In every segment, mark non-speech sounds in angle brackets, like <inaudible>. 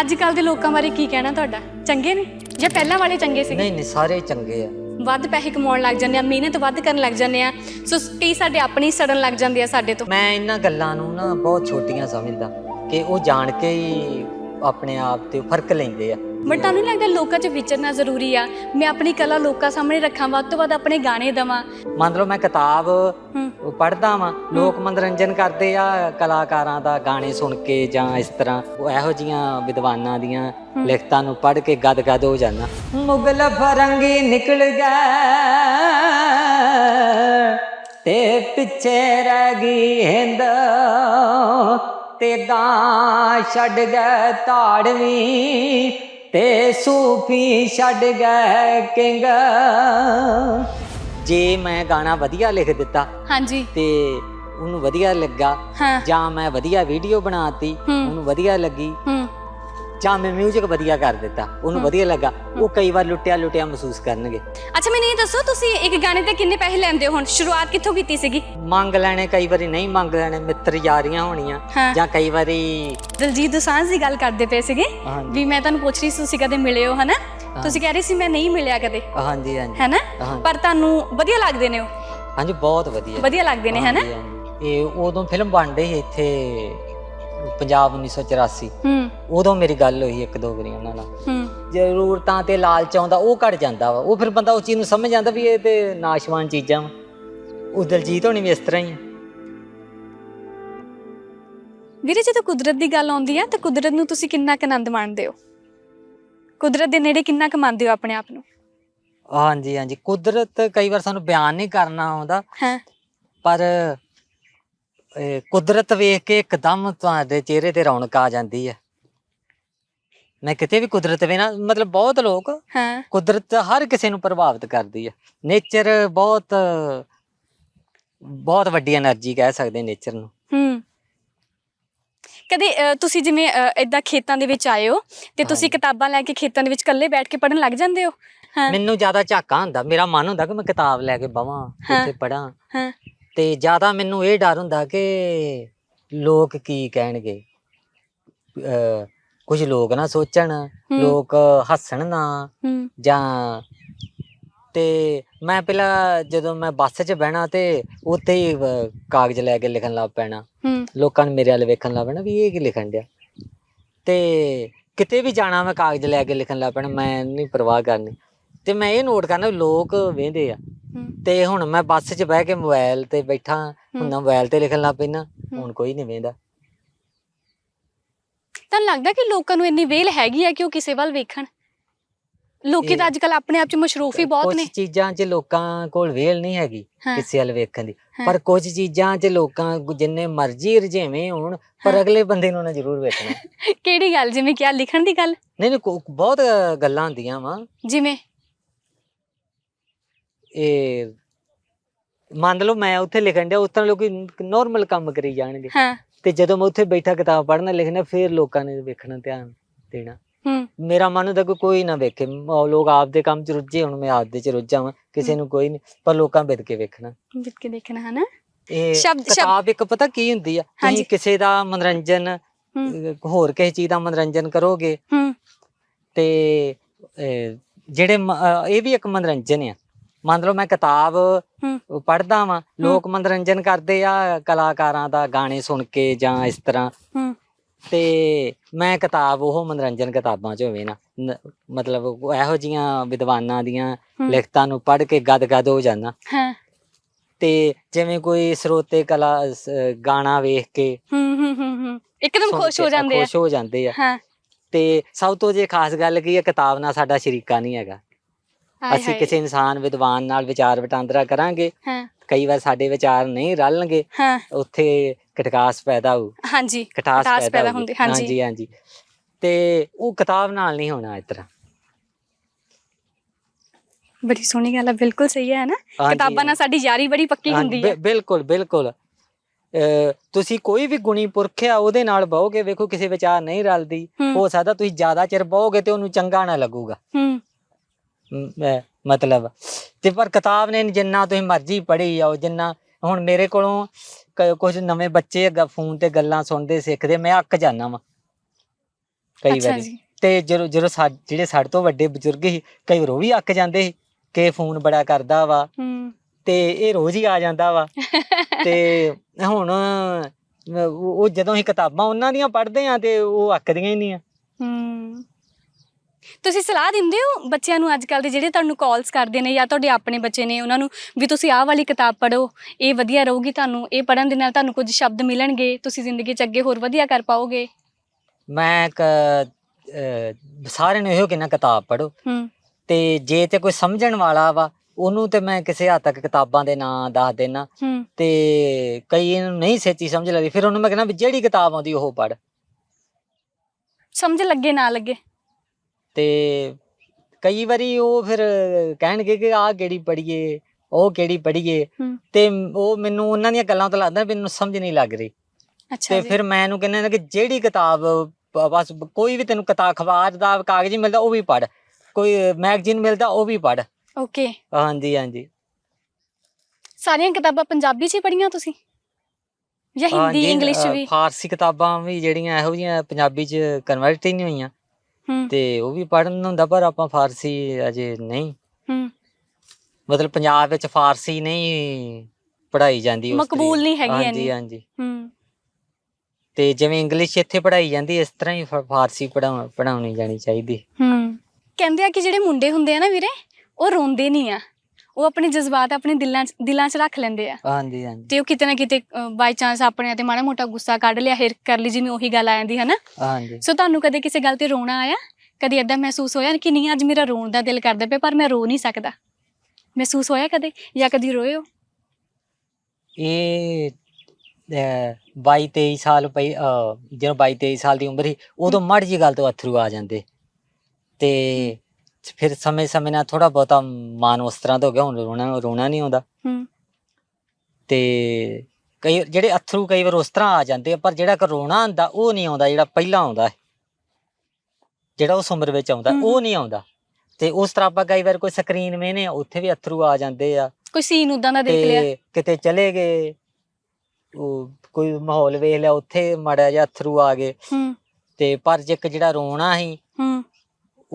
ਅੱਜ ਕੱਲ ਦੇ ਲੋਕਾਂ ਬਾਰੇ ਕੀ ਕਹਿਣਾ ਤੁਹਾਡਾ? ਚੰਗੇ ਨੇ? ਜਾਂ ਪਹਿਲਾਂ ਵਾਲੇ ਚੰਗੇ ਸੀਗੇ? ਨਹੀਂ ਨਹੀਂ ਸਾਰੇ ਚੰਗੇ ਆ। ਵੱਧ ਪੈਸੇ ਕਮਾਉਣ ਲੱਗ ਜਾਂਦੇ ਆ ਮਿਹਨਤ ਵੱਧ ਕਰਨ ਲੱਗ ਜਾਂਦੇ ਆ। ਸੋ ਕਈ ਸਾਡੇ ਆਪਣੇ ਹੀ ਸੜਨ ਲੱਗ ਜਾਂਦੇ ਆ ਸਾਡੇ ਤੋਂ। ਮੈਂ ਇਹਨਾਂ ਗੱਲਾਂ ਨੂੰ ਨਾ ਬਹੁਤ ਛੋਟੀਆਂ ਸਮਝਦਾ ਕਿ ਉਹ ਜਾਣ ਕੇ ਹੀ ਆਪਣੇ ਆਪ ਤੇ ਫ਼ਰਕ ਲੈਂਦੇ ਆ। ਬਟ ਤੁਹਾਨੂੰ ਨਹੀਂ ਲੱਗਦਾ ਲੋਕਾਂ 'ਚ ਵਿਚਰਨਾ ਜ਼ਰੂਰੀ ਆ? ਮੈਂ ਆਪਣੀ ਕਲਾ ਲੋਕਾਂ ਸਾਹਮਣੇ ਰੱਖਾਂ ਵੱਧ ਤੋਂ ਵੱਧ ਆਪਣੇ ਗਾਣੇ ਦਵਾਂ। ਮੰਨ ਲਓ ਮੈਂ ਕਿਤਾਬ ਪੜ੍ਹਦਾ ਵਾਂ। ਲੋਕ ਮਨੋਰੰਜਨ ਕਰਦੇ ਆ ਕਲਾਕਾਰਾਂ ਦਾ ਗਾਣੇ ਸੁਣ ਕੇ ਜਾਂ ਇਸ ਤਰ੍ਹਾਂ। ਉਹ ਇਹੋ ਜੀਆਂ ਵਿਦਵਾਨਾਂ ਦੀਆਂ ਲਿਖਤਾਂ ਨੂੰ ਪੜ੍ਹ ਕੇ ਗਦ-ਗਦ ਹੋ ਜਾਂਦਾ। ਮੁਗਲ ਫਰੰਗੀ ਨਿਕਲ ਗਿਆ ਤੇ ਪਿੱਛੇ ਰਹਿ ਗਈ ਹਿੰਦ। ਤੇ ਗਾਂ ਛੱਡ ਗਏ ਤਾੜਵੀਂ ਤੇ ਸੂਫੀ ਛੱਡ ਗਏ ਕਿੰਗ। ਜੇ ਮੈਂ ਗਾਣਾ ਵਧੀਆ ਲਿਖ ਦਿੱਤਾ ਹਾਂਜੀ। ਤੇ ਉਹਨੂੰ ਵਧੀਆ ਲੱਗਾ ਹਾਂ। ਜਾਂ ਮੈਂ ਵਧੀਆ ਵੀਡੀਓ ਬਣਾਤੀ। ਉਹਨੂੰ ਵਧੀਆ ਲੱਗੀ ਜਾਂ ਮੈਂ 뮤직 ਵਧੀਆ ਕਰ ਦਿੱਤਾ ਉਹਨੂੰ ਵਧੀਆ ਲੱਗਾ ਉਹ ਕਈ ਵਾਰ ਲੁੱਟਿਆ ਲੁੱਟਿਆ ਮਹਿਸੂਸ ਕਰਨਗੇ। ਅੱਛਾ ਮੈਨੂੰ ਇਹ ਦੱਸੋ ਤੁਸੀਂ ਇੱਕ ਗਾਣੇ ਤੇ ਕਿੰਨੇ ਪੈਸੇ ਲੈਂਦੇ ਹੋ ਹੁਣ? ਸ਼ੁਰੂਆਤ ਕਿੱਥੋਂ ਕੀਤੀ ਸੀਗੀ? ਮੰਗ ਲੈਣੇ ਕਈ ਵਾਰੀ ਨਹੀਂ ਮੰਗ ਲੈਣੇ ਮਿੱਤਰ ਯਾਰੀਆਂ ਹੋਣੀਆਂ ਹਾਂ। ਜਾਂ ਕਈ ਵਾਰੀ ਦਲਜੀਤ ਦੋਸਾਂਝ ਦੀ ਗੱਲ ਕਰਦੇ ਪਏ ਸੀਗੇ ਹਾਂਜੀ। ਵੀ ਮੈਂ ਤੁਹਾਨੂੰ ਪੁੱਛ ਰਹੀ ਸੀ ਤੁਸੀਂ ਕਦੇ ਮਿਲੇ ਹੋ ਹਨਾ? ਤੁਸੀਂ ਕਹਿ ਰਹੇ ਸੀ ਮੈਂ ਨਹੀਂ ਮਿਲਿਆ ਕਦੇ। ਹਾਂਜੀ ਹਾਂਜੀ। ਹੈਨਾ। ਪਰ ਤੁਹਾਨੂੰ ਵਧੀਆ ਲੱਗਦੇ ਨੇ ਉਹ? ਹਾਂਜੀ ਬਹੁਤ ਵਧੀਆ। ਵਧੀਆ ਲੱਗਦੇ ਨੇ ਹੈਨਾ? ਹਾਂਜੀ, ਹਾਂਜੀ। ਇਹ ਉਦੋਂ ਫਿਲਮ ਬਣ ਰਹੀ ਸੀ ਇੱਥੇ ਪੰਜਾਬ 1984 ਹੂੰ। ਉਦੋਂ ਮੇਰੀ ਗੱਲ ਹੋਈ ਇੱਕ ਦੋ ਵਾਰੀ ਉਹਨਾਂ ਨਾਲ। ਹੂੰ। ਜ਼ਰੂਰਤਾਂ ਤੇ ਲਾਲਚ ਆਉਂਦਾ ਉਹ ਘਟ ਜਾਂਦਾ ਵਾ। ਉਹ ਫਿਰ ਬੰਦਾ ਉਸ ਚੀਜ਼ ਨੂੰ ਸਮਝ ਜਾਂਦਾ ਵੀ ਇਹ ਤੇ ਨਾਸ਼ਵਾਨ ਚੀਜ਼ਾਂ ਵਾ। ਉਹ ਦਲਜੀਤ ਹੋਣੀ ਵੀ ਇਸ ਤਰ੍ਹਾਂ ਹੀ ਆ। ਵੀਰੇ ਜਦੋਂ ਕੁਦਰਤ ਦੀ ਗੱਲ ਆਉਂਦੀ ਆ ਤਾਂ ਕੁਦਰਤ ਨੂੰ ਤੁਸੀਂ ਕਿੰਨਾ ਕੁ ਆਨੰਦ ਮਾਣਦੇ ਹੋ? ਕੁਦਰਤ ਦੇ ਨੇੜੇ ਕਿੰਨਾ ਕੁ ਮੰਨਦੇ ਹੋ ਆਪਣੇ ਆਪ ਨੂੰ? ਹਾਂਜੀ ਹਾਂਜੀ। ਕੁਦਰਤ ਕਈ ਵਾਰ ਸਾਨੂੰ ਬਿਆਨ ਨਹੀਂ ਕਰਨਾ ਆਉਂਦਾ। ਹਾਂ। ਪਰ ਕੁਦਰਤ ਵੇਖ ਕੇ ਇੱਕਦਮ ਤੁਹਾਡੇ ਚਿਹਰੇ ਤੇ ਰੌਣਕ ਆ ਜਾਂਦੀ ਹੈ। ਮੈਂ ਕਿਤੇ ਵੀ ਕੁਦਰਤ ਵੇ ਨਾ ਮਤਲਬ ਬਹੁਤ ਲੋਕ ਹਾਂ। ਕੁਦਰਤ ਹਰ ਕਿਸੇ ਨੂੰ ਪ੍ਰਭਾਵਿਤ ਕਰਦੀ ਹੈ। ਨੇਚਰ ਬਹੁਤ ਬਹੁਤ ਵੱਡੀ એનર્ਜੀ ਕਹਿ ਸਕਦੇ ਨੇਚਰ ਨੂੰ। ਹੂੰ। ਕਦੇ ਤੁਸੀਂ ਜਿਵੇਂ ਇਦਾਂ ਖੇਤਾਂ ਦੇ ਵਿੱਚ ਆਏ ਹੋ ਤੇ ਤੁਸੀਂ ਕਿਤਾਬਾਂ ਲੈ ਕੇ ਖੇਤਾਂ ਦੇ ਵਿੱਚ ਇਕੱਲੇ ਬੈਠ ਕੇ ਪੜਨ ਲੱਗ ਜਾਂਦੇ ਹੋ? ਮੈਨੂੰ ਜ਼ਿਆਦਾ ਝਾਕਾ ਹੁੰਦਾ। ਮੇਰਾ ਮਨ ਹੁੰਦਾ ਕਿ ਮੈਂ ਕਿਤਾਬ ਲੈ ਕੇ ਬਵਾਂ ਤੇ ਪੜਾਂ ਤੇ ਜ਼ਿਆਦਾ ਮੈਨੂੰ ਇਹ ਡਰ ਹੁੰਦਾ ਕਿ ਲੋਕ ਕੀ ਕਹਿਣਗੇ। ਅ ਕੁਝ ਲੋਕ ਨਾ ਸੋਚਣ ਲੋਕ ਹੱਸਣ ਨਾ ਹੂੰ। ਜਾਂ ਤੇ ਮੈਂ ਪਹਿਲਾਂ ਜਦੋਂ ਮੈਂ ਬੱਸ 'ਚ ਬਹਿਣਾ ਤੇ ਉੱਥੇ ਹੀ ਕਾਗਜ਼ ਲੈ ਕੇ ਲਿਖਣ ਲੱਗ ਪੈਣਾ। ਹੂੰ। ਲੋਕਾਂ ਨੇ ਮੇਰੇ ਵੱਲ ਵੇਖਣ ਲੱਗ ਪੈਣਾ ਵੀ ਇਹ ਕੀ ਲਿਖਣ ਡਿਆ। ਤੇ ਕਿਤੇ ਵੀ ਜਾਣਾ ਮੈਂ ਕਾਗਜ਼ ਲੈ ਕੇ ਲਿਖਣ ਲੱਗ ਪੈਣਾ ਮੈਂ ਨਹੀਂ ਪਰਵਾਹ ਕਰਨੀ। ਤੇ ਮੈਂ ਇਹ ਨੋਟ ਕਰਨਾ ਵੀ ਲੋਕ ਵੇਂਦੇ ਆ। ਤੇ ਹੁਣ ਮੈਂ ਬੱਸ 'ਚ ਬਹਿ ਕੇ ਮੋਬਾਈਲ ਤੇ ਬੈਠਾ ਹੁਣ ਨਾ ਮੋਬਾਈਲ ਤੇ ਲਿਖਣ ਲੱਗ ਪੈਣਾ ਹੁਣ ਕੋਈ ਨਹੀਂ ਵੇਂਦਾ। ਤੁਹਾਨੂੰ ਲੱਗਦਾ ਕਿ ਲੋਕਾਂ ਨੂੰ ਇੰਨੀ ਵੇਲ ਹੈਗੀ ਆ ਕਿ ਉਹ ਕਿਸੇ ਵੱਲ ਵੇਖਣ। ਲੋਕੀ ਤਾਂ ਇਹ- ਅੱਜ ਕੱਲ ਆਪਣੇ ਆਪ 'ਚ ਮਸ਼ਰੂਫ ਹੀ ਬਹੁਤ ਕੁਝ ਨੇ ਚੀਜ਼ਾਂ 'ਚ ਲੋਕਾਂ ਕੋਲ ਵੇਲ ਨਹੀਂ ਹੈਗੀ। ਕਿਸੇ ਵੱਲ ਵੇਖਣ ਦੀ। ਪਰ ਕੁਝ ਚੀਜ਼ਾਂ 'ਚ ਲੋਕਾਂ ਜਿੰਨੇ ਮਰਜ਼ੀ ਰਝੇਵੇਂ ਹੋਣ ਪਰ ਅਗਲੇ ਬੰਦੇ ਨੂੰ ਨਾ ਜ਼ਰੂਰ ਵੇਖਣਾ। <laughs> ਕਿਹੜੀ ਗੱਲ? ਜਿਵੇਂ ਕਿ ਆ ਲਿਖਣ ਦੀ ਗੱਲ? ਨਹੀਂ ਨਹੀਂ ਕੋ- ਬਹੁਤ ਗੱਲਾਂ ਹੁੰਦੀਆਂ ਵਾ। ਜਿਵੇਂ? ਇਹ ਮੰਨ ਲਓ ਮੈਂ ਉੱਥੇ ਲਿਖਣ ਡਿਆ ਉਸ ਤਰ੍ਹਾਂ ਲੋਕੀ ਨਾਰਮਲ ਕੰਮ ਕਰੀ ਜਾਣਗੇ। ਹਾਂ। ਤੇ ਜਦੋਂ ਮੈਂ ਉੱਥੇ ਬੈਠਾ ਕਿਤਾਬ ਪੜ੍ਹਨਾ ਲਿਖਣਾ ਫਿਰ ਲੋਕਾਂ ਨੇ ਵੇਖਣਾ ਧਿਆਨ ਦੇਣਾ। ਹੂੰ। ਮੇਰਾ ਮਨ ਹੁੰਦਾ ਕਿ ਕੋਈ ਨਾ ਵੇਖੇ। ਮ- ਲੋਕ ਆਪਦੇ ਕੰਮ 'ਚ ਰੁੱਝੇ ਹੁਣ ਮੈਂ ਆਪਦੇ 'ਚ ਰੁੱਝਾ ਵਾਂ ਕਿਸੇ ਨੂੰ ਕੋਈ ਨਹੀਂ ਪਰ ਲੋਕਾਂ ਬਿਦ ਕੇ ਵੇਖਣਾ। ਜਿੱਤ ਕੇ ਦੇਖਣਾ ਹੈ ਨਾ ਇਹ ਸ਼ਬਦ- ਸ਼ਬਦ- ਕਿਤਾਬ ਇੱਕ ਪਤਾ ਕੀ ਹੁੰਦੀ ਆ? ਹਾਂਜੀ। ਤੁਸੀਂ ਕਿਸੇ ਦਾ ਮਨੋਰੰਜਨ ਹੂੰ। ਅਹ, ਹੋਰ ਕਿਸੇ ਚੀਜ਼ ਦਾ ਮਨੋਰੰਜਨ ਕਰੋਗੇ ਹੂੰ। ਤੇ ਅਹ, ਜਿਹੜੇ ਮ- ਅਹ, ਇਹ ਵੀ ਇੱਕ ਮਨੋਰੰਜਨ ਆ। ਮੰਨ ਲਓ ਮੈਂ ਕਿਤਾਬ ਪੜ੍ਹਦਾ ਵਾਂ ਲੋਕ ਮਨੋਰੰਜਨ ਕਰਦੇ ਆ ਕਲਾਕਾਰਾਂ ਦਾ ਗਾਣੇ ਸੁਣ ਕੇ ਜਾਂ ਇਸ ਤਰ੍ਹਾਂ। ਤੇ ਮੈਂ ਕਿਤਾਬ ਉਹ ਮਨੋਰੰਜਨ ਕਿਤਾਬਾਂ ਚ ਹੋਵੇ ਨਾ ਨ- ਮਤਲਬ ਉਹ ਇਹੋ ਜੀਆਂ ਵਿਦਵਾਨਾਂ ਦੀਆਂ। ਲਿਖਤਾਂ ਨੂੰ ਪੜ੍ਹ ਕੇ ਗਦ-ਗਦ ਹੋ ਜਾਣਾ ਹਾਂ। ਤੇ ਜਿਵੇਂ ਕੋਈ ਸਰੋਤੇ ਕਲਾ ਸ- ਗਾਣਾ ਵੇਖ ਕੇ ਹੂੰ ਹੂੰ ਹੂੰ ਹੂੰ। ਇੱਕਦਮ ਸੁਣ ਖੁਸ਼ ਕੇ ਹੋ ਜਾਂਦੇ ਆ। ਖੁਸ਼ ਹੋ ਜਾਂਦੇ ਆ। ਹਾਂ। ਤੇ ਸਭ ਤੋਂ ਜੇ ਖਾਸ ਗੱਲ ਕੀ ਹੈ ਕਿਤਾਬ ਨਾਲ ਸਾਡਾ ਸ਼ਰੀਕਾ ਨਹੀਂ ਹੈਗਾ। ਹਾਏ ਅਸੀਂ ਹਾਏ। ਕਿਸੇ ਇਨਸਾਨ ਵਿਦਵਾਨ ਨਾਲ ਵਿਚਾਰ ਵਟਾਂਦਰਾ ਕਰਾਂਗੇ। ਹਾਂ। ਕਈ ਵਾਰ ਸਾਡੇ ਵਿਚਾਰ ਨਹੀਂ ਰਲਣਗੇ ਹਾਂ। ਉੱਥੇ ਖਟਕਾਸ ਪੈਦਾ ਹੋਊ। ਹਾਂਜੀ ਖਟਾਸ ਖਟਾਸ ਪੈਦਾ ਹੋਊਗੀ। ਹੁੰਦੀ, ਹਾਂਜੀ। ਹਾਂਜੀ ਹਾਂਜੀ। ਤੇ ਉਹ ਕਿਤਾਬ ਨਾਲ ਨਹੀਂ ਹੋਣਾ ਇਸ ਤਰ੍ਹਾਂ। ਬੜੀ ਸੋਹਣੀ ਗੱਲ ਹੈ ਬਿਲਕੁਲ ਸਹੀ ਹੈ ਨਾ ਹਾਂਜੀ, ਕਿਤਾਬਾਂ ਨਾਲ ਸਾਡੀ ਯਾਰੀ ਬੜੀ ਪੱਕੀ ਹੁੰਦੀ ਹੈ ਬਿ- ਬਿਲਕੁਲ ਬਿਲਕੁਲ। ਅਹ ਤੁਸੀਂ ਕੋਈ ਵੀ ਗੁਣੀ ਪੁਰਖ ਆ ਉਹਦੇ ਨਾਲ ਬਹੋਗੇ ਵੇਖੋ ਕਿਸੇ ਵਿਚਾਰ ਨਹੀਂ ਰਲਦੀ। ਹੂੰ। ਹੋ ਸਕਦਾ ਤੁਸੀਂ ਜ਼ਿਆਦਾ ਚਿਰ ਬਹੋਗੇ ਤੇ ਉਹਨੂੰ ਚੰਗਾ ਨਾ ਲੱਗੂਗਾ। ਹੂੰ। ਅਹ ਮਤਲਬ। ਤੇ ਪਰ ਕਿਤਾਬ ਨੇ ਜਿੰਨਾ ਤੁਸੀਂ ਮਰਜ਼ੀ ਪੜ੍ਹੀ ਜਾਓ ਜਿੰਨਾ ਹੁਣ ਮੇਰੇ ਕੋਲੋਂ ਕ- ਕੁਝ ਨਵੇਂ ਬੱਚੇ ਫੋਨ ਤੇ ਗੱਲਾਂ ਸੁਣਦੇ ਸਿੱਖਦੇ ਮੈਂ ਅੱਕ ਜਾਣਾ ਵਾਂ। ਕਈ ਅੱਛਾ ਵਾਰੀ। ਜੀ। ਤੇ ਜਦੋਂ ਜਦੋਂ ਸਾ- ਜਿਹੜੇ ਸਾਡੇ ਤੋਂ ਵੱਡੇ ਬਜ਼ੁਰਗ ਸੀ ਕਈ ਵਾਰ ਉਹ ਵੀ ਅੱਕ ਜਾਂਦੇ ਸੀ ਕਿ ਫੋਨ ਬੜਾ ਕਰਦਾ ਵਾ। ਹੂੰ। ਤੇ ਇਹ ਰੋਜ਼ ਹੀ ਆ ਜਾਂਦਾ ਵਾ। ਤੇ ਹੁਣ ਅਹ, ਉਹ ਉਹ ਜਦੋਂ ਅਸੀਂ ਕਿਤਾਬਾਂ ਉਹਨਾਂ ਦੀਆਂ ਪੜ੍ਹਦੇ ਆ ਤੇ ਉਹ ਅੱਕਦੀਆਂ ਹੀ ਨਹੀਂ ਆ। ਹੂੰ। ਤੁਸੀਂ ਸਲਾਹ ਦਿੰਦੇ ਹੋ ਬੱਚਿਆਂ ਨੂੰ ਅੱਜ ਕੱਲ ਦੇ ਜਿਹੜੇ ਤੁਹਾਨੂੰ ਕਾਲਸ ਕਰਦੇ ਨੇ ਜਾਂ ਤੁਹਾਡੇ ਆਪਣੇ ਬੱਚੇ ਨੇ ਉਹਨਾਂ ਨੂੰ ਵੀ ਤੁਸੀਂ ਆਹ ਵਾਲੀ ਕਿਤਾਬ ਪੜ੍ਹੋ ਇਹ ਵਧੀਆ ਰਹੂਗੀ ਤੁਹਾਨੂੰ ਇਹ ਪੜ੍ਹਨ ਦੇ ਨਾਲ ਤੁਹਾਨੂੰ ਕੁਝ ਸ਼ਬਦ ਮਿਲਣਗੇ ਤੁਸੀਂ ਜ਼ਿੰਦਗੀ 'ਚ ਅੱਗੇ ਹੋਰ ਵਧੀਆ ਕਰ ਪਾਓਗੇ? ਮੈਂ ਕ ਅਹ, ਸਾਰਿਆਂ ਨੂੰ ਇਹੋ ਕਿੰਨਾ ਕਿਤਾਬ ਪੜ੍ਹੋ। ਹੂੰ। ਤੇ ਜੇ ਤੇ ਕੋਈ ਸਮਝਣ ਵਾਲਾ ਵਾ ਉਹਨੂੰ ਤੇ ਮੈਂ ਕਿਸੇ ਹੱਦ ਤੱਕ ਕਿਤਾਬਾਂ ਦੇ ਨਾਂ ਦੱਸ ਦੇਣਾ ਹੂੰ। ਤੇ ਕਈ ਨੂੰ ਨਹੀਂ ਸੱਚੀ ਸਮਝ ਲੱਗਦੀ ਫਿਰ ਉਹਨੂੰ ਮੈਂ ਕਹਿੰਦਾ ਵੀ ਜਿਹੜੀ ਕਿਤਾਬ ਆਉਂਦੀ ਉਹ ਪੜ੍ਹ। ਸਮਝ ਲੱਗੇ ਨਾ ਲੱਗੇ। ਤੇ ਕਈ ਵਾਰੀ ਉਹ ਫਿਰ ਕਹਿਣਗੇ ਕਿ ਆਹ ਕਿਹੜੀ ਪੜ੍ਹੀਏ ਉਹ ਕਿਹੜੀ ਪੜ੍ਹੀਏ ਹੂੰ। ਤੇ ਉਹ ਮੈਨੂੰ ਉਹਨਾਂ ਦੀਆਂ ਗੱਲਾਂ ਤੋਂ ਲੱਗਦਾ ਵੀ ਮੈਨੂੰ ਸਮਝ ਨਹੀਂ ਲੱਗ ਰਹੀ। ਅੱਛਾ ਤੇ ਜੀ। ਫਿਰ ਮੈਂ ਇਹਨੂੰ ਕਹਿੰਦਾ ਕਿ ਜਿਹੜੀ ਕਿਤਾਬ ਬ- ਬਸ ਕੋਈ ਵੀ ਤੈਨੂੰ ਕਿਤਾਬ ਅਖਬਾਰ ਦਾ ਕਾਗਜ਼ ਮਿਲਦਾ ਉਹ ਵੀ ਪੜ੍ਹ ਕੋਈ ਮੈਗਜ਼ੀਨ ਮਿਲਦਾ ਉਹ ਵੀ ਪੜ੍ਹ। ਓਕੇ। ਹਾਂਜੀ ਹਾਂਜੀ। ਸਾਰੀਆਂ ਕਿਤਾਬਾਂ ਪੰਜਾਬੀ 'ਚ ਹੀ ਪੜ੍ਹੀਆਂ ਤੁਸੀਂ? ਜਾਂ ਹਿੰਦੀ ਹਾਂਜੀ, ਇੰਗਲਿਸ਼ 'ਚ ਅ, ਵੀ? ਫਾਰਸੀ ਕਿਤਾਬਾਂ ਵੀ ਜਿਹੜੀਆਂ ਇਹੋ ਜਿਹੀਆਂ ਪੰਜਾਬੀ ਚ ਕਨਵਰਟ ਹੀ ਨਹੀਂ ਹੋਈਆਂ। ਹੂੰ। ਤੇ ਉਹ ਵੀ ਪੜ੍ਹਨ ਹੁੰਦਾ ਪਰ ਆਪਾਂ ਫਾਰਸੀ ਅਜੇ ਨਹੀਂ। ਹੂੰ। ਮਤਲਬ ਪੰਜਾਬ ਵਿੱਚ ਫਾਰਸੀ ਨਹੀਂ ਪੜ੍ਹਾਈ ਜਾਂਦੀ ਉਸ ਮਕਬੂਲ ਨਹੀਂ ਹੈਗੀ ਹਾਂਜੀ ਇੰਨੀ। ਹਾਂਜੀ। ਹੂੰ। ਤੇ ਜਿਵੇਂ ਇੰਗਲਿਸ਼ ਇੱਥੇ ਪੜ੍ਹਾਈ ਜਾਂਦੀ ਇਸ ਤਰ੍ਹਾਂ ਹੀ ਫ- ਫਾਰਸੀ ਪੜ੍ਹਾਉਣੀ ਜਾਣੀ ਚਾਹੀਦੀ। ਹੂੰ। ਕਹਿੰਦੇ ਆ ਕਿ ਜਿਹੜੇ ਮੁੰਡੇ ਹੁੰਦੇ ਆ ਨਾ ਵੀਰੇ ਉਹ ਰੋਂਦੇ ਨਹੀਂ ਆ। ਉਹ ਆਪਣੇ ਜਜ਼ਬਾਤ ਆਪਣੇ ਦਿਲਾਂ 'ਚ ਦਿਲਾਂ 'ਚ ਰੱਖ ਲੈਂਦੇ ਆ। ਹਾਂਜੀ ਹਾਂਜੀ। ਤੇ ਉਹ ਕਿਤੇ ਨਾ ਕਿਤੇ ਬਾਈ ਚਾਂਸ ਆਪਣੇ ਤੇ ਮਾੜਾ ਮੋਟਾ ਗੁੱਸਾ ਕੱਢ ਲਿਆ ਹਿਰ ਕਰ ਲਈ ਜਿਵੇਂ ਉਹੀ ਗੱਲ ਆ ਜਾਂਦੀ ਹੈ ਨਾ ਹਾਂਜੀ। ਸੋ ਤੁਹਾਨੂੰ ਕਦੇ ਕਿਸੇ ਗੱਲ ਤੇ ਰੋਣਾ ਆਇਆ? ਕਦੀ ਏਦਾਂ ਮਹਿਸੂਸ ਹੋਇਆ ਕਿ ਨਹੀਂ ਅੱਜ ਮੇਰਾ ਰੋਣ ਦਾ ਦਿਲ ਕਰਦਾ ਪਿਆ ਪਰ ਮੈਂ ਰੋ ਨਹੀਂ ਸਕਦਾ? ਮਹਿਸੂਸ ਹੋਇਆ ਕਦੇ? ਜਾਂ ਕਦੀ ਰੋਏ ਹੋ ਇਹ 22 23 ਸਾਲ ਪਈ ਜਦੋਂ 22 23 ਸਾਲ ਦੀ ਉਮਰ ਸੀ ਉਦੋਂ ਮਾੜੀ ਜੀ ਗੱਲ ਤੋਂ ਅਥਰੂ ਆ ਜਾਂਦੇ। ਤੇ ਫਿਰ ਸਮੇਂ ਸਮੇਂ ਨਾਲ ਥੋੜਾ ਬਹੁਤਾ ਮਨ ਉਸ ਤਰ੍ਹਾਂ ਦਾ ਹੋ ਗਿਆ ਹੁਣ ਰੋਣਾ ਰੋਣਾ ਨਹੀਂ ਆਉਂਦਾ। ਹੂੰ। ਤੇ ਕਈ ਜਿਹੜੇ ਅਥਰੂ ਕਈ ਵਾਰ ਉਸ ਤਰ੍ਹਾਂ ਆ ਜਾਂਦੇ ਆ ਪਰ ਜਿਹੜਾ ਕਰੋਨਾ ਆਉਂਦਾ ਉਹ ਨਹੀਂ ਆਉਂਦਾ ਜਿਹੜਾ ਪਹਿਲਾਂ ਆਉਂਦਾ ਹੈ। ਜਿਹੜਾ ਉਸ ਉਮਰ ਵਿੱਚ ਆਉਂਦਾ। ਉਹ ਨਹੀਂ ਆਉਂਦਾ। ਤੇ ਉਸ ਤਰ੍ਹਾਂ ਆਪਾਂ ਕਈ ਵਾਰ ਕੋਈ ਸਕਰੀਨ ਵੇਨੇ ਉੱਥੇ ਵੀ ਅਥਰੂ ਆ ਜਾਂਦੇ ਆ। ਕੋਈ ਸੀਨ ਉਦਾਂ ਦਾ ਦੇਖ ਲਿਆ? ਤੇ ਕਿਤੇ ਚਲੇ ਗਏ ਉਹ ਕੋਈ ਮਾਹੌਲ ਵੇਖ ਲਿਆ ਉੱਥੇ ਮੜਾ ਜਿਹਾ ਅਥਰੂ ਆ ਗਏ। ਹੂੰ। ਤੇ ਪਰ ਜੇ ਇੱਕ ਜਿਹੜਾ ਰੋਣਾ ਸੀ ਹੂੰ।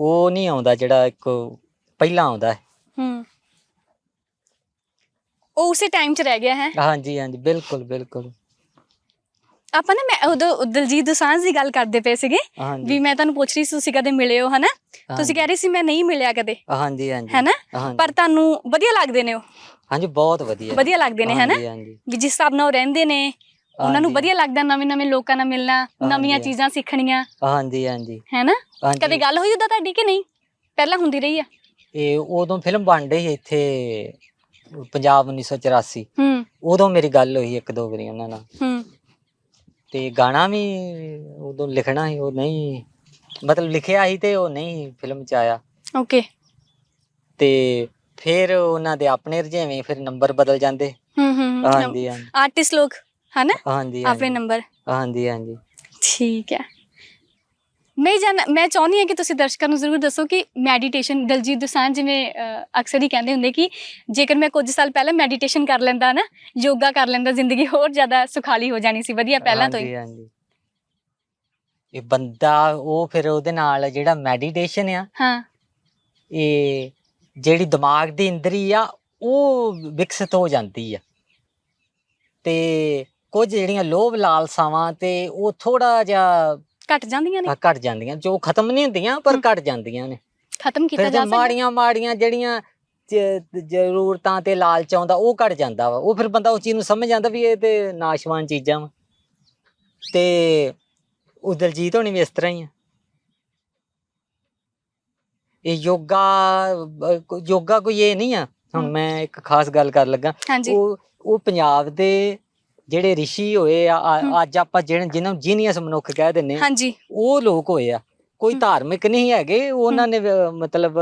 ਉਹ ਨਹੀਂ ਆਉਂਦਾ ਜਿਹੜਾ ਇੱਕ ਪਹਿਲਾਂ ਆਉਂਦਾ ਹੈ। ਹੂੰ। ਉਹ ਉਸੇ ਟਾਈਮ 'ਚ ਰਹਿ ਗਿਆ ਹੈ। ਹਾਂਜੀ ਹਾਂਜੀ ਬਿਲਕੁਲ ਬਿਲਕੁਲ। ਆਪਾਂ ਨਾ ਮੈਂ ਉਦੋਂ ਦਲਜੀਤ ਦੋਸਾਂਝ ਦੀ ਗੱਲ ਕਰਦੇ ਪਏ ਸੀਗੇ ਵੀ ਮੈਂ ਤੁਹਾਨੂੰ ਪੁੱਛ ਰਹੀ ਸੀ ਤੁਸੀਂ ਕਦੇ ਮਿਲੇ ਹੋ ਹਨਾ? ਤੁਸੀਂ ਕਹਿ ਰਹੇ ਸੀ ਮੈਂ ਨਹੀਂ ਮਿਲਿਆ ਕਦੇ। ਹਾਂਜੀ ਹਾਂਜੀ। ਹੈਨਾ? ਹਾਂਜੀ। ਪਰ ਤੁਹਾਨੂੰ ਵਧੀਆ ਲੱਗਦੇ ਨੇ ਉਹ? ਹਾਂਜੀ ਬਹੁਤ ਵਧੀਆ। ਵਧੀਆ ਲੱਗਦੇ ਨੇ ਹੈਨਾ? ਹਾਂਜੀ ਹਾਂਜੀ। ਵੀ ਜਿਸ ਹਿਸਾਬ ਨਾਲ ਉਹ ਰਹਿੰਦੇ ਨੇ ਉਹਨਾਂ ਨੂੰ ਹਾਂਜੀ। ਵਧੀਆ ਲੱਗਦਾ ਨਵੇਂ ਨਵੇਂ ਲੋਕਾਂ ਨਾਲ ਮਿਲਣਾ ਨਵੀਆਂ ਹਾਂਜੀ। ਚੀਜ਼ਾਂ ਸਿੱਖਣੀਆਂ। ਹਾਂਜੀ ਹਾਂਜੀ। ਹੈਨਾ? ਹਾਂਜੀ। ਕਦੇ ਗੱਲ ਹੋਈ ਉਦਾਂ ਤੁਹਾਡੀ ਕਿ ਨਹੀਂ? ਪਹਿਲਾਂ ਹੁੰਦੀ ਰਹੀ ਆ। ਇਹ ਉਦੋਂ ਫਿਲਮ ਬਣ ਰਹੀ ਸੀ ਇੱਥੇ ਪੰਜਾਬ 1984 ਹੂੰ। ਉਦੋਂ ਮੇਰੀ ਗੱਲ ਹੋਈ ਇੱਕ ਦੋ ਵਾਰੀ ਉਹਨਾਂ ਨਾਲ। ਹੂੰ। ਤੇ ਗਾਣਾ ਵੀ ਉਦੋਂ ਲਿਖਣਾ ਸੀ ਉਹ ਨਹੀਂ ਮਤਲਬ ਲਿਖਿਆ ਸੀ ਤੇ ਉਹ ਨਹੀਂ ਫਿਲਮ ਚ ਆਇਆ। ਓਕੇ। ਤੇ ਫਿਰ ਉਹਨਾਂ ਦੇ ਆਪਣੇ ਰੁਝੇਵੇਂ ਫਿਰ ਨੰਬਰ ਬਦਲ ਜਾਂਦੇ। ਹੂੰ ਹੂੰ। ਹਾਂਜੀ ਹਾਂਜੀ। ਆਰਟਿਸਟ ਲੋਕ ਹਨਾ? ਹਾਂਜੀ ਆਪਣੇ ਹਾਂਜੀ। ਨੰਬਰ ਹਾਂਜੀ ਹਾਂਜੀ। ਠੀਕ ਹੈ। ਮੈਂ ਜਾਨ ਮੈਂ ਚਾਹੁੰਦੀ ਹਾਂ ਕਿ ਤੁਸੀਂ ਦਰਸ਼ਕਾਂ ਨੂੰ ਜ਼ਰੂਰ ਦੱਸੋ ਕਿ ਮੈਡੀਟੇਸ਼ਨ ਦਲਜੀਤ ਦੋਸਾਂਝ ਜਿਵੇਂ ਅਹ, ਅਕਸਰ ਹੀ ਕਹਿੰਦੇ ਹੁੰਦੇ ਕਿ ਜੇਕਰ ਮੈਂ ਕੁਝ ਸਾਲ ਪਹਿਲਾਂ ਮੈਡੀਟੇਸ਼ਨ ਕਰ ਲੈਂਦਾ ਨਾ ਯੋਗਾ ਕਰ ਲੈਂਦਾ ਜ਼ਿੰਦਗੀ ਹੋਰ ਜ਼ਿਆਦਾ ਸੁਖਾਲੀ ਹੋ ਜਾਣੀ ਸੀ ਵਧੀਆ ਪਹਿਲਾਂ ਤੋਂ ਹੀ। ਹਾਂਜੀ, ਹਾਂਜੀ। ਇਹ ਬੰਦਾ ਉਹ ਫਿਰ ਉਹਦੇ ਨਾਲ ਜਿਹੜਾ ਮੈਡੀਟੇਸ਼ਨ ਆ ਹਾਂ। ਇਹ ਜਿਹੜੀ ਦਿਮਾਗ ਦੀ ਇੰਦਰੀ ਆ ਉਹ ਵਿਕਸਿਤ ਹੋ ਜਾਂਦੀ ਆ। ਤੇ ਕੁਝ ਜਿਹੜੀਆਂ ਲੋਭ ਲਾਲਸਾਵਾਂ ਤੇ ਉਹ ਥੋੜਾ ਜਿਹਾ ਘਟ ਜਾਂਦੀਆਂ ਨੇ? ਘਟ ਜਾਂਦੀਆਂ। ਜੋ ਖਤਮ ਨਹੀਂ ਹੁੰਦੀਆਂ ਪਰ। ਘਟ ਜਾਂਦੀਆਂ ਨੇ। ਖਤਮ ਕੀਤਾ ਜਾ ਸਕਦਾ? ਮਾੜੀਆਂ ਮਾੜੀਆਂ ਜਿਹੜੀਆਂ ਜ਼ਰੂਰਤਾਂ ਤੇ ਲਾਲਚ ਆਉਂਦਾ ਉਹ ਘਟ ਜਾਂਦਾ ਵਾ। ਉਹ ਫਿਰ ਬੰਦਾ ਉਸ ਚੀਜ਼ ਨੂੰ ਸਮਝ ਜਾਂਦਾ ਵੀ ਇਹ ਤੇ ਨਾਸ਼ਵਾਨ ਚੀਜ਼ਾਂ ਵਾ। ਤੇ ਉਹ ਦਲਜੀਤ ਹੋਣੀ ਵੀ ਇਸ ਤਰ੍ਹਾਂ ਹੀ ਆ। ਇਹ ਯੋਗਾ ਯੋਗਾ ਕੋਈ ਇਹ ਨਹੀਂ ਆ। ਹੁਣ। ਮੈਂ ਇੱਕ ਖਾਸ ਗੱਲ ਕਰਨ ਲੱਗਾ। ਉਹ ਉਹ ਪੰਜਾਬ ਦੇ ਜਿਹੜੇ ਰਿਸ਼ੀ ਹੋਏ ਆ। ਅੱਜ ਆਪਾਂ ਜਿਹੜੇ ਜਿਨ੍ਹਾਂ ਨੂੰ ਜੀਨੀਅਸ ਮਨੁੱਖ ਕਹਿ ਦਿੰਨੇ ਆ, ਹਾਂਜੀ। ਉਹ ਲੋਕ ਹੋਏ ਆ। ਕੋਈ। ਧਾਰਮਿਕ ਨਹੀਂ ਹੈਗੇ ਉਹਨਾਂ ਨੇ ਵ- ਮਤਲਬ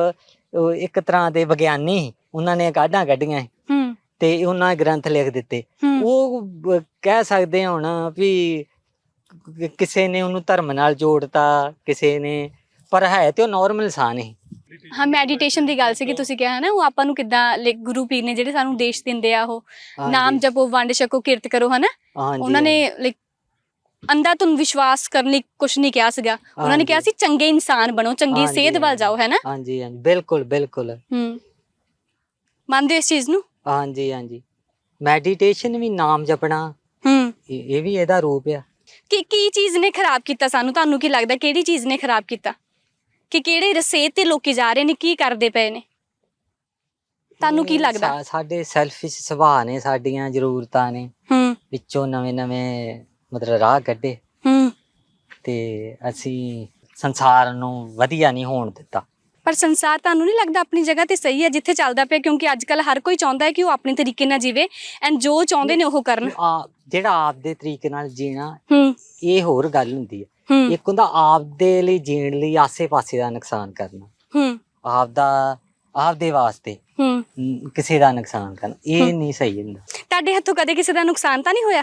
ਉਹ ਇੱਕ ਤਰ੍ਹਾਂ ਦੇ ਵਿਗਿਆਨੀ ਸੀ, ਉਹਨਾਂ ਨੇ ਕਾਢਾਂ ਕੱਢੀਆਂ ਸੀ। ਹੂੰ ਤੇ ਉਹਨਾਂ ਗ੍ਰੰਥ ਲਿਖ ਦਿੱਤੇ। ਹੂੰ ਉਹ ਬ- ਕਹਿ ਸਕਦੇ ਹਾਂ ਹੁਣ ਵੀ ਕਿ- ਕਿਸੇ ਨੇ ਉਹਨੂੰ ਧਰਮ ਨਾਲ ਜੋੜਤਾ ਕਿਸੇ ਨੇ ਪਰ ਹੈ ਤੇ ਉਹ ਨਾਰਮਲ ਇਨਸਾਨ ਹੀ ਹਾਂ ਮੈਡੀਟੇਸ਼ਨ ਦੀ ਗੱਲ ਸੀ ਕਿ ਤੁਸੀਂ ਕਿਹਾ ਨਾ ਉਹ ਆਪਾਂ ਨੂੰ ਕਿੱਦਾਂ like ਗੁਰੂ ਪੀਰ ਨੇ ਜਿਹੜੇ ਸਾਨੂੰ ਦੇਸ਼ ਦਿੰਦੇ ਆ ਉਹ ਨਾਮ ਜਪੋ ਵੰਡ ਛਕੋ ਕਿਰਤ ਕਰੋ ਹਨਾ? ਹਾਂਜੀ, ਉਹਨਾਂ ਨੇ ਲਾਈਕ ਅੰਦਾ ਤੁਹਾਨੂੰ ਵਿਸ਼ਵਾਸ ਕਰਨ ਲਈ ਕੁਝ ਨਹੀਂ ਕਿਹਾ ਸੀਗਾ। ਉਹਨਾਂ ਨੇ ਕਿਹਾ। ਸੀ ਚੰਗੇ ਇਨਸਾਨ ਬਣੋ ਚੰਗੀ ਹਾਂਜੀ, ਸਿਹਤ ਵੱਲ ਹਾਂਜੀ। ਜਾਓ ਹੈ ਨਾ ਹਾਂਜੀ ਹਾਂਜੀ। ਬਿਲਕੁਲ ਬਿਲਕੁਲ। ਹੂੰ। ਮੰਨਦੇ ਹੋ ਇਸ ਚੀਜ਼ ਨੂੰ? ਹਾਂਜੀ ਹਾਂਜੀ। ਮੈਡੀਟੇਸ਼ਨ ਵੀ ਨਾਮ ਜਪਣਾ। ਹੂੰ। ਇਹ ਇਹ ਵੀ ਇਹਦਾ ਰੂਪ ਆ। ਕੀ ਕੀ ਚੀਜ਼ ਨੇ ਖਰਾਬ ਕੀਤਾ ਸਾਨੂੰ? ਤੁਹਾਨੂੰ ਕੀ ਲੱਗਦਾ ਕਿਹੜੀ ਚੀਜ਼ ਨੇ ਖਰਾਬ ਕੀਤਾ? ਕਿ ਕਿਹੜੇ ਰਸਤੇ ਤੇ ਲੋਕੀ ਜਾ ਰਹੇ ਨੇ ਕੀ ਕਰਦੇ ਪਏ ਨੇ? ਤੁਹਾਨੂੰ ਕੀ ਲੱਗਦਾ? ਸਾ- ਸਾਡੇ ਸੈਲਫਿਸ਼ ਸੁਭਾਅ ਨੇ ਸਾਡੀਆਂ ਜ਼ਰੂਰਤਾਂ ਨੇ। ਹੂੰ। ਵਿੱਚੋਂ ਨਵੇਂ ਨਵੇਂ ਮਤਲਬ ਰਾਹ ਕੱਢੇ। ਹੂੰ। ਤੇ ਅਸੀਂ ਸੰਸਾਰ ਨੂੰ ਵਧੀਆ ਨਹੀਂ ਹੋਣ ਦਿੱਤਾ। ਪਰ ਸੰਸਾਰ ਤੁਹਾਨੂੰ ਨਹੀਂ ਲੱਗਦਾ ਆਪਣੀ ਜਗ੍ਹਾ ਤੇ ਸਹੀ ਹੈ ਜਿੱਥੇ ਚੱਲਦਾ ਪਿਆ? ਕਿਉਂਕਿ ਅੱਜ ਕੱਲ ਹਰ ਕੋਈ ਚਾਹੁੰਦਾ ਹੈ ਕਿ ਉਹ ਆਪਣੇ ਤਰੀਕੇ ਨਾਲ ਜੀਵੇ। ਐਂਡ ਜੋ ਚਾਹੁੰਦੇ ਨੇ ਉਹ ਕਰਨ। ਆ ਜਿਹੜਾ ਆਪ ਦੇ ਤਰੀਕੇ ਨਾਲ ਜੀਣਾ ਹੂੰ। ਇਹ ਹੋਰ ਗੱਲ ਹੁੰਦੀ ਹੈ। ਹੂੰ। ਇੱਕ ਹੁੰਦਾ ਆਪ ਦੇ ਲਈ ਜੀਣ ਲਈ ਆਸੇ-ਪਾਸੇ ਦਾ ਨੁਕਸਾਨ ਕਰਨਾ। ਹੂੰ। ਆਪ ਦਾ ਆਪ ਦੇ ਵਾਸਤੇ ਹੂੰ। ਕਿਸੇ ਦਾ ਨੁਕਸਾਨ ਕਰਨਾ। ਇਹ ਨਹੀਂ ਸਹੀ ਹੁੰਦਾ। ਤੁਹਾਡੇ ਹੱਥੋਂ ਕਦੇ ਕਿਸੇ ਦਾ ਨੁਕਸਾਨ ਤਾਂ ਨਹੀਂ ਹੋਇਆ?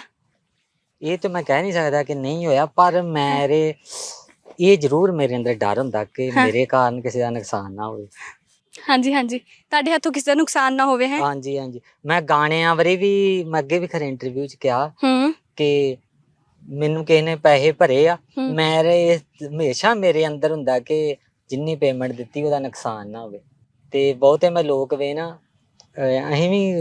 ਇਹ ਤਾਂ ਮੈਂ ਕਹਿ ਨਹੀਂ ਸਕਦਾ ਕਿ ਨਹੀਂ ਹੋਇਆ ਪਰ ਮੇਰੇ ਇਹ ਜ਼ਰੂਰ ਮੇਰੇ ਅੰਦਰ ਡਰ ਹੁੰਦਾ ਕਿ ਹਾਂ। ਮੇਰੇ ਕਾਰਨ ਕਿਸੇ ਦਾ ਨੁਕਸਾਨ ਨਾ ਹੋਵੇ। ਹਾਂਜੀ ਹਾਂਜੀ। ਤੁਹਾਡੇ ਹੱਥੋਂ ਕਿਸੇ ਦਾ ਨੁਕਸਾਨ ਨਾ ਹੋਵੇ ਹੈ? ਹਾਂਜੀ ਹਾਂਜੀ। ਮੈਂ ਗਾਣਿਆਂ ਬਾਰੇ ਵੀ ਮੈਂ ਅੱਗੇ ਵੀ ਖਰੇ ਇੰਟਰਵਿਊ 'ਚ ਕਿਹਾ ਹੂੰ। ਕਿ ਮੈਨੂੰ ਕਿਸੇ ਨੇ ਪੈਸੇ ਭਰੇ ਆ ਹੂੰ। ਮੇਰੇ ਹਮੇਸ਼ਾ ਮੇਰੇ ਅੰਦਰ ਹੁੰਦਾ ਕਿ ਜਿੰਨੀ ਪੇਮੈਂਟ ਦਿੱਤੀ ਉਹਦਾ ਨੁਕਸਾਨ ਨਾ ਹੋਵੇ। ਤੇ ਬਹੁਤੇ ਮੈਂ ਲੋਕ ਵੇ ਨਾ ਅਹ ਅਸੀਂ ਵੀ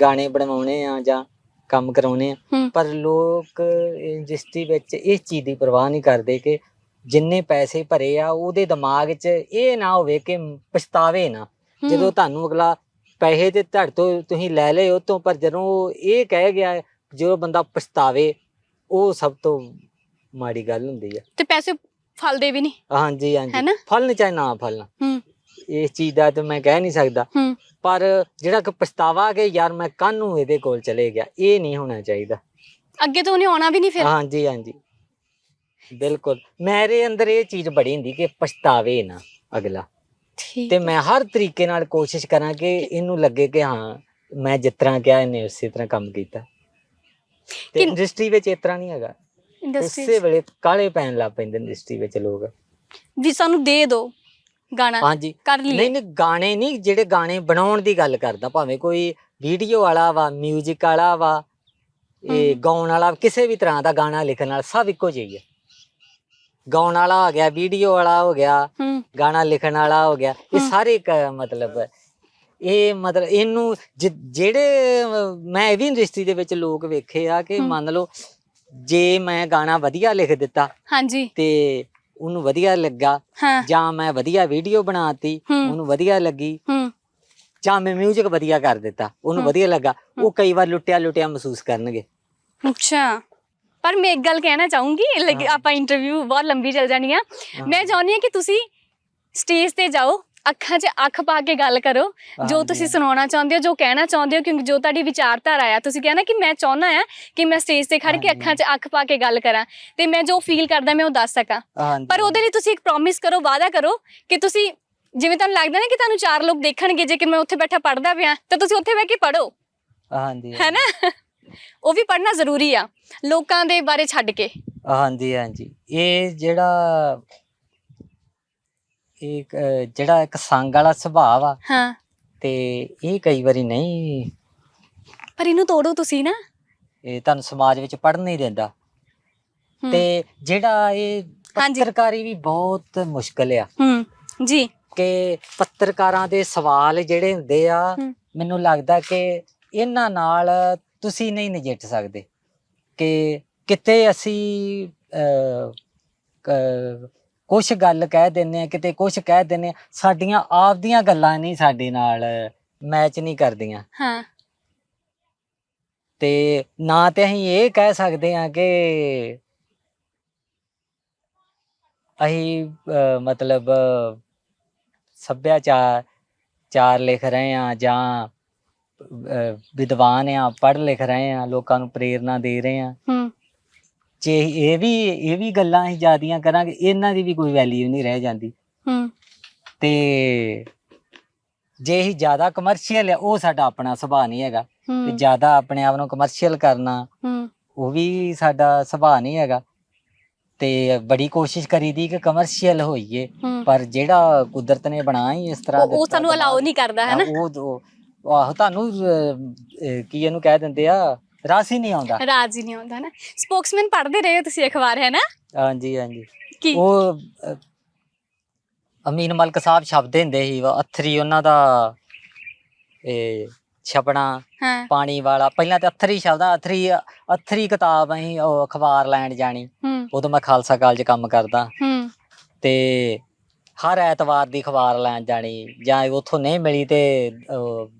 ਗਾਣੇ ਬਣਵਾਉਣੇ ਆ ਜਾਂ ਕੰਮ ਕਰਾਉਣੇ ਆ ਹੂੰ। ਪਰ ਲੋਕ ਇੰਡਸਟਰੀ ਵਿੱਚ ਇਸ ਚੀਜ਼ ਦੀ ਪਰਵਾਹ ਨਹੀਂ ਕਰਦੇ ਕਿ ਜਿੰਨੇ ਪੈਸੇ ਭਰੇ ਆ ਉਹਦੇ ਦਿਮਾਗ 'ਚ ਇਹ ਨਾ ਹੋਵੇ ਕਿ ਪਛਤਾਵੇ ਨਾ। ਹੂੰ, ਜਦੋਂ ਤੁਹਾਨੂੰ ਅਗਲਾ ਪੈਸੇ ਤੇ ਤੁਹਾਡੇ ਤੋਂ ਤੁਸੀਂ ਲੈ ਲਏ ਉਹ ਤੋਂ ਪਰ ਜਦੋਂ ਉਹ ਇਹ ਕਹਿ ਗਿਆ ਜਦੋਂ ਬੰਦਾ ਪਛਤਾਵੇ ਉਹ ਸਭ ਤੋਂ ਮਾੜੀ ਗੱਲ ਹੁੰਦੀ ਹੈ ਤੇ ਪੈਸੇ ਫਲਦੇ ਵੀ ਨਹੀਂ ਹਾਂਜੀ ਹਾਂਜੀ। ਨਾ ਫਲਣ ਚਾਹੇ ਨਾ ਫਲਣ ਹੂੰ। ਇਸ ਚੀਜ਼ ਦਾ ਤਾਂ ਮੈਂ ਕਹਿ ਨਹੀਂ ਸਕਦਾ। ਹੂੰ। ਪਰ ਜਿਹੜਾ ਕਿ ਪਛਤਾਵਾ ਕਿ ਯਾਰ ਮੈਂ ਕਾਹਨੂੰ ਇਹਦੇ ਕੋਲ ਚਲੇ ਗਿਆ ਇਹ ਨਹੀਂ ਹੋਣਾ ਚਾਹੀਦਾ। ਅੱਗੇ ਤੋਂ ਉਹਨੇ ਆਉਣਾ ਵੀ ਨਹੀਂ ਫਿਰ? ਹਾਂਜੀ ਹਾਂਜੀ। ਬਿਲਕੁਲ। ਮੇਰੇ ਅੰਦਰ ਇਹ ਚੀਜ਼ ਬੜੀ ਹੁੰਦੀ ਕਿ ਪਛਤਾਵੇ ਨਾ ਅਗਲਾ। ਠੀਕ ਤੇ ਮੈਂ ਹਰ ਤਰੀਕੇ ਨਾਲ ਕੋਸ਼ਿਸ਼ ਕਰਾਂ ਕਿ ਇਹਨੂੰ ਲੱਗੇ ਕਿ ਹਾਂ ਮੈਂ ਜਿਸ ਤਰ੍ਹਾਂ ਕਿਹਾ ਇਹਨੇ ਉਸੇ ਤਰ੍ਹਾਂ ਕੰਮ ਕੀਤਾ। ਤੇ ਇੰਡਸਟਰੀ ਵਿੱਚ ਇਸ ਤਰ੍ਹਾਂ ਨਹੀਂ ਹੈਗਾ। ਇੰਡਸਟਰੀ ਉਸੇ ਵੇਲੇ ਕਾਲੇ ਪੈਣ ਲੱਗ ਪੈਂਦੇ ਇੰਡਸਟਰੀ ਵਿੱਚ ਲੋਕ। ਵੀ ਸਾਨੂੰ ਦੇ ਦਿਓ ਗਾਣਾ ਹਾਂਜੀ। ਕਰ ਲਈਏ। ਨਹੀਂ ਨਹੀਂ ਗਾਣੇ ਨਹੀਂ ਜਿਹੜੇ ਗਾਣੇ ਬਣਾਉਣ ਦੀ ਗੱਲ ਕਰਦਾ ਭਾਵੇਂ ਕੋਈ ਵੀਡੀਓ ਵਾਲਾ ਵਾ 뮤직 ਵਾਲਾ ਵਾ ਇਹ ਹਮ। ਗਾਉਣ ਵਾਲਾ ਕਿਸੇ ਵੀ ਤਰ੍ਹਾਂ ਦਾ ਗਾਣਾ ਲਿਖਣ ਵਾਲਾ ਸਭ ਇੱਕੋ ਜਿਹੀ ਹੈ ਗਾਉਣ ਵਾਲਾ ਹੋ ਗਿਆ ਵੀਡੀਓ ਵਾਲਾ ਹੋ ਗਿਆ ਹੂੰ ਗਾਣਾ ਲਿਖਣ ਵਾਲਾ ਹੋ ਗਿਆ ਇਹ ਹਮ। ਸਾਰੇ ਇੱਕ ਮਤਲਬ ਇਹ ਮਤਲਬ ਇਹਨੂੰ ਜਿ- ਜਿਹੜੇ ਅਹ, ਮੈਂ ਇਹ ਵੀ ਇੰਡਸਟਰੀ ਦੇ ਵਿੱਚ ਲੋਕ ਵੇਖੇ ਆ ਕਿ ਹਮ। ਮੰਨ ਲਓ ਜੇ ਮੈਂ ਗਾਣਾ ਵਧੀਆ ਲਿਖ ਦਿੱਤਾ ਹਾਂਜੀ ਤੇ ਉਹਨੂੰ ਵਧੀਆ ਲੱਗਾ ਹਾਂ ਜਾਂ ਮੈਂ ਵਧੀਆ ਵੀਡੀਓ ਬਣਾਤੀ। ਉਹਨੂੰ ਵਧੀਆ ਲੱਗੀ ਹੂੰ ਜਾਂ ਮੈਂ 뮤직 ਵਧੀਆ ਕਰ ਦਿੱਤਾ ਉਹਨੂੰ। ਵਧੀਆ ਲੱਗਾ ਉਹ ਕਈ ਵਾਰ ਲੁੱਟਿਆ ਲੁੱਟਿਆ ਮਹਿਸੂਸ ਕਰਨਗੇ ਅੱਛਾ ਪਰ ਮੈਂ ਇੱਕ ਗੱਲ ਕਹਿਣਾ ਚਾਹੂੰਗੀ ਹਾਂ। ਆਪਾਂ ਇੰਟਰਵਿਊ ਬਹੁਤ ਲੰਬੀ ਚੱਲ ਜਾਣੀ ਆ ਹਾਂ। ਮੈਂ ਚਾਹੁੰਦੀ ਹਾਂ ਕਿ ਤੁਸੀਂ ਸਟੇਜ ਤੇ ਜਾਓ ਅੱਖਾਂ 'ਚ ਅੱਖ ਪਾ ਕੇ ਗੱਲ ਕਰੋ ਜੋ ਤੁਸੀਂ ਸੁਣਾਉਣਾ ਚਾਹੁੰਦੇ ਹੋ ਜੋ ਕਹਿਣਾ ਚਾਹੁੰਦੇ ਹੋ ਕਿਉਂਕਿ ਜੋ ਤੁਹਾਡੀ ਵਿਚਾਰਧਾਰਾ ਆ ਤੁਸੀਂ ਕਹਿਣਾ ਕਿ ਮੈਂ ਚਾਹੁੰਦਾ ਆ ਕਿ ਮੈਂ ਸਟੇਜ ਤੇ ਖੜ ਕੇ। ਅੱਖਾਂ 'ਚ ਅੱਖ ਪਾ ਕੇ ਗੱਲ ਕਰਾਂ ਤੇ ਮੈਂ ਜੋ ਫੀਲ ਕਰਦਾ ਮੈਂ ਉਹ ਦੱਸ ਸਕਾਂ। ਪਰ ਉਹਦੇ ਲਈ ਤੁਸੀਂ ਇੱਕ ਪ੍ਰੋਮਿਸ ਕਰੋ ਵਾਅਦਾ ਕਰੋ ਕਿ ਤੁਸੀਂ ਜਿਵੇਂ ਤੁਹਾਨੂੰ ਲੱਗਦਾ ਨਾ ਕਿ ਤੁਹਾਨੂੰ ਚਾਰ ਲੋਕ ਦੇਖਣਗੇ ਜੇ ਕਿ ਮੈਂ ਉੱਥੇ ਬੈਠਾ ਪੜਦਾ ਪਿਆ ਤਾਂ ਤੁਸੀਂ ਉੱਥੇ ਬਹਿ ਕੇ ਪੜੋ ਹਾਂਜੀ ਹੈ ਨਾ ਉਹ ਵੀ ਪੜਨਾ ਜ਼ਰੂਰੀ ਆ ਲੋਕਾਂ ਦੇ ਬਾਰੇ ਛੱਡ ਕੇ। ਹਾਂਜੀ ਹਾਂਜੀ। ਇਹ ਜਿਹੜਾ ਇੱਕ ਅਹ, ਜਿਹੜਾ ਇੱਕ ਸੰਗ ਵਾਲਾ ਸੁਭਾਅ ਆ ਹਾਂ। ਤੇ ਇਹ ਕਈ ਵਾਰੀ ਨਹੀਂ। ਪਰ ਇਹਨੂੰ ਤੋੜੋ ਤੁਸੀਂ ਨਾ। ਇਹ ਤੁਹਾਨੂੰ ਸਮਾਜ ਵਿੱਚ ਪੜਨ ਨਹੀਂ ਦਿੰਦਾ। ਹੂੰ। ਤੇ ਜਿਹੜਾ ਇਹ ਹਾਂਜੀ। ਪੱਤਰਕਾਰੀ ਵੀ ਬਹੁਤ ਮੁਸ਼ਕਲ ਆ। ਹੂੰ ਜੀ। ਕਿ ਪੱਤਰਕਾਰਾਂ ਦੇ ਸਵਾਲ ਜਿਹੜੇ ਹੁੰਦੇ ਆ ਹੂੰ। ਮੈਨੂੰ ਲੱਗਦਾ ਕਿ ਇਹਨਾਂ ਨਾਲ ਤੁਸੀਂ ਨਹੀਂ ਨਜਿੱਠ ਸਕਦੇ। ਕਿ ਕਿਤੇ ਅਸੀਂ ਕੁਝ ਗੱਲ ਕਹਿ ਦਿੰਨੇ ਆ ਕਿਤੇ ਕੁਝ ਕਹਿ ਦਿੰਨੇ ਆ ਸਾਡੀਆਂ ਆਪਦੀਆਂ ਗੱਲਾਂ ਨਹੀਂ ਸਾਡੇ ਨਾਲ ਮੈਚ ਨਹੀਂ ਕਰਦੀਆਂ। ਹਾਂ। ਤੇ ਨਾ ਤੇ ਅਸੀਂ ਇਹ ਕਹਿ ਸਕਦੇ ਆ ਕਿ ਅਸੀਂ ਅਹ, ਮਤਲਬ ਸੱਭਿਆਚਾਰ ਚਾਰ ਲਿਖ ਰਹੇ ਆ ਜਾਂ ਵਿਦਵਾਨ ਆ ਪੜ੍ਹ ਲਿਖ ਰਹੇ ਆ ਲੋਕਾਂ ਨੂੰ ਪ੍ਰੇਰਣਾ ਦੇ ਰਹੇ ਆ ਹੂੰ। ਜੇ ਇਹ ਵੀ ਇਹ ਵੀ ਗੱਲਾਂ ਅਸੀਂ ਜ਼ਿਆਦੀਆਂ ਕਰਾਂਗੇ ਇਹਨਾਂ ਦੀ ਵੀ ਕੋਈ ਵੈਲਿਊ ਨਹੀਂ ਰਹਿ ਜਾਂਦੀ। ਹੂੰ। ਤੇ ਜੇ ਅਸੀਂ ਜ਼ਿਆਦਾ ਕਮਰਸ਼ੀਅਲ ਆ ਉਹ ਸਾਡਾ ਆਪਣਾ ਸੁਭਾਅ ਨਹੀਂ ਹੈਗਾ। ਤੇ ਹੂੰ। ਜ਼ਿਆਦਾ ਆਪਣੇ ਆਪ ਨੂੰ ਕਮਰਸ਼ੀਅਲ ਕਰਨਾ ਹੂੰ। ਉਹ ਵੀ ਸਾਡਾ ਸੁਭਾਅ ਨਹੀਂ ਹੈਗਾ। ਤੇ ਬੜੀ ਕੋਸ਼ਿਸ਼ ਕਰੀਦੀ ਕਿ ਕਮਰਸ਼ੀਅਲ ਹੋਈਏ ਹੂੰ। ਪਰ ਜਿਹੜਾ ਕੁਦਰਤ ਨੇ ਬਣਾਇਆ ਹੀ ਇਸ ਤਰ੍ਹਾਂ ਉਹ- ਉਹ ਦਿੱਤਾ ਸਾਨੂੰ ਅਲਾਉ ਨਹੀਂ ਕਰਦਾ ਹੈ ਨਾ ਹਾਂ, ਉਹ ਉਹ- ਉਹ ਆਹੋ ਤੁਹਾਨੂੰ ਅਹ, ਅਹ, ਕੀ ਇਹਨੂੰ ਕਹਿ ਦਿੰਦੇ ਆ? ਰਸ ਹੀ ਨਹੀਂ ਆਉਂਦਾ। ਰਾਜ ਹੀ ਨਹੀਂ ਆਉਂਦਾ ਨਾ। ਸਪੋਕਸਮੈਨ ਪੜ੍ਹਦੇ ਰਹੇ ਹੋ ਤੁਸੀਂ ਅਖਬਾਰ ਹੈ ਨਾ ਹਾਂਜੀ ਹਾਂਜੀ। ਕੀ? ਉਹ ਅ, ਅਮੀਨ ਮਲਕ ਸਾਹਿਬ ਛਪਦੇ ਹੁੰਦੇ ਸੀ ਵਾ, ਅਥਰੀ ਉਹਨਾਂ ਦਾ ਇਹ ਛਪਣਾ ਹਾਂ। ਪਾਣੀ ਵਾਲਾ। ਪਹਿਲਾਂ ਤੇ ਅਥਰੀ ਸ਼ਬਦਾ ਅਥਰੀ ਅਥਰੀ ਕਿਤਾਬ ਅਸੀਂ ਉਹ ਅਖਬਾਰ ਲੈਣ ਜਾਣੀ। ਹੂੰ। ਉਦੋਂ ਮੈਂ ਖਾਲਸਾ ਕਾਲਜ ਕੰਮ ਕਰਦਾ। ਹੂੰ। ਤੇ ਹਰ ਐਤਵਾਰ ਦੀ ਅਖਬਾਰ ਲੈਣ ਜਾਣੀ ਜਾਂ ਉੱਥੋਂ ਨਹੀਂ ਮਿਲੀ ਤੇ ਅਹ,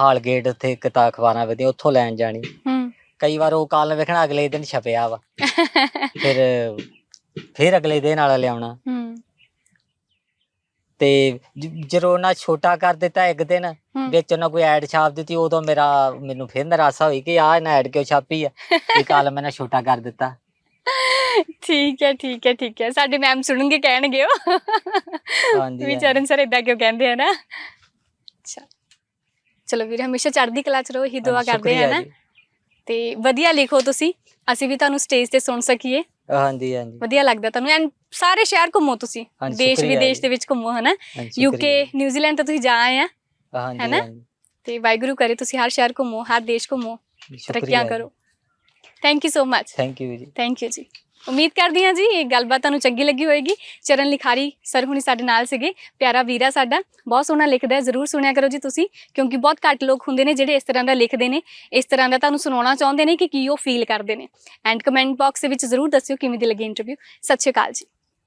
ਹਾਲਗੇਟ ਉੱਥੇ ਕਿਤਾਬ ਅਖਬਾਰਾਂ ਵਧੀਆ ਉੱਥੋਂ ਲੈਣ ਜਾਣੀ। ਹੂੰ। ਕਈ ਵਾਰ ਉਹ ਕਾਲ ਵੇਖਣਾ ਅਗਲੇ ਦਿਨ ਛਪਿਆ ਵਾ। <laughs> ਫਿਰ ਫਿਰ ਅਗਲੇ ਦਿਨ ਵਾਲਾ ਲਿਆਉਣਾ। ਹੂੰ। ਤੇ ਜ- ਜਦੋਂ ਉਹਨਾਂ ਛੋਟਾ ਕਰ ਦਿੱਤਾ ਇੱਕ ਦਿਨ ਹੂੰ। ਵਿੱਚ ਉਹਨਾਂ ਕੋਈ ਐਡ ਛਾਪ ਦਿੱਤੀ ਉਦੋਂ ਮੇਰਾ ਮੈਨੂੰ ਫਿਰ ਨਿਰਾਸ਼ਾ ਹੋਈ ਕਿ ਆਹ ਇਹਨਾਂ ਐਡ ਕਿਉਂ ਛਾਪੀ ਆ? ਇਹ <laughs> ਕਾਲ ਮੈਂ ਨਾ ਛੋਟਾ ਕਰ ਦਿੱਤਾ। ਠੀਕ ਹੈ ਠੀਕ ਹੈ ਠੀਕ ਹੈ। ਸਾਡੇ ਮੈਮ ਸੁਣਨਗੇ ਕਹਿਣਗੇ ਉਹ। ਹਾਂਜੀ, ਵੀ ਹਾਂਜੀ। ਚਰਨ ਸਰ ਇਦਾਂ ਕਿਉਂ ਕਹਿੰਦੇ ਆ ਨਾ? ਚਲੋ ਵੀਰ ਹਮੇਸ਼ਾ ਚੜ੍ਹਦੀ ਕਲਾ ਚ ਰਹੋ ਹੀ ਦੁਆ ਕਰਦੇ ਆ ਨਾ। ਤੇ ਵਧੀਆ ਲਿਖੋ ਤੁਸੀਂ ਅਸੀਂ ਵੀ ਤੁਹਾਨੂੰ ਸਟੇਜ ਤੇ ਸੁਣ ਸਕੀਏ। ਹਾਂਜੀ ਹਾਂਜੀ। ਵਧੀਆ ਲੱਗਦਾ ਤੁਹਾਨੂੰ ਐਂਡ ਸਾਰੇ ਸ਼ਹਿਰ ਘੁੰਮੋ ਤੁਸੀਂ ਦੇਸ਼ ਵਿਦੇਸ਼। ਦੇ ਵਿੱਚ ਘੁੰਮੋ ਹਨਾ ਯੂਕੇ। ਨਿਊਜ਼ੀਲੈਂਡ ਤੋਂ ਤੁਸੀਂ ਜਾ ਆਏ ਆ? ਹਾਂਜੀ, ਤੇ ਵਾਹਿਗੁਰੂ ਕਰੇ ਤੁਸੀਂ ਹਰ ਸ਼ਹਿਰ ਘੁੰਮੋ ਹਰ ਦੇਸ਼ ਘੁੰਮੋ ਤਰੱਕੀਆਂ ਕਰੋ। Thank you so much thank you ਜੀ। ਥੈਂਕ ਯੂ ਜੀ। ਉਮੀਦ ਕਰਦੀ ਹਾਂ ਜੀ ਇਹ ਗੱਲਬਾਤ ਤੁਹਾਨੂੰ ਚੰਗੀ ਲੱਗੀ ਹੋਏਗੀ। ਚਰਨ ਲਿਖਾਰੀ ਸਰ ਹੁਣੀ ਸਾਡੇ ਨਾਲ ਸੀਗੇ। ਪਿਆਰਾ ਵੀਰਾ ਸਾਡਾ। ਬਹੁਤ ਸੋਹਣਾ ਲਿਖਦਾ ਹੈ, ਜ਼ਰੂਰ ਸੁਣਿਆ ਕਰੋ ਜੀ ਤੁਸੀਂ, ਕਿਉਂਕਿ ਬਹੁਤ ਘੱਟ ਲੋਕ ਹੁੰਦੇ ਨੇ ਜਿਹੜੇ ਇਸ ਤਰ੍ਹਾਂ ਦਾ ਲਿਖਦੇ ਨੇ। ਇਸ ਤਰ੍ਹਾਂ ਦਾ ਤੁਹਾਨੂੰ ਸੁਣਾਉਣਾ ਚਾਹੁੰਦੇ ਨੇ ਕਿ ਕੀ ਉਹ ਫੀਲ ਕਰਦੇ ਨੇ। ਐਂਡ ਕਮੈਂਟ ਬਾਕਸ ਦੇ ਵਿੱਚ ਜ਼ਰੂਰ ਦੱਸਿਓ ਕਿਵੇਂ ਦੀ ਲੱਗੀ ਇੰਟਰਵਿਊ ਸਤਿ ਸ਼੍ਰੀ ਅਕਾਲ ਜੀ।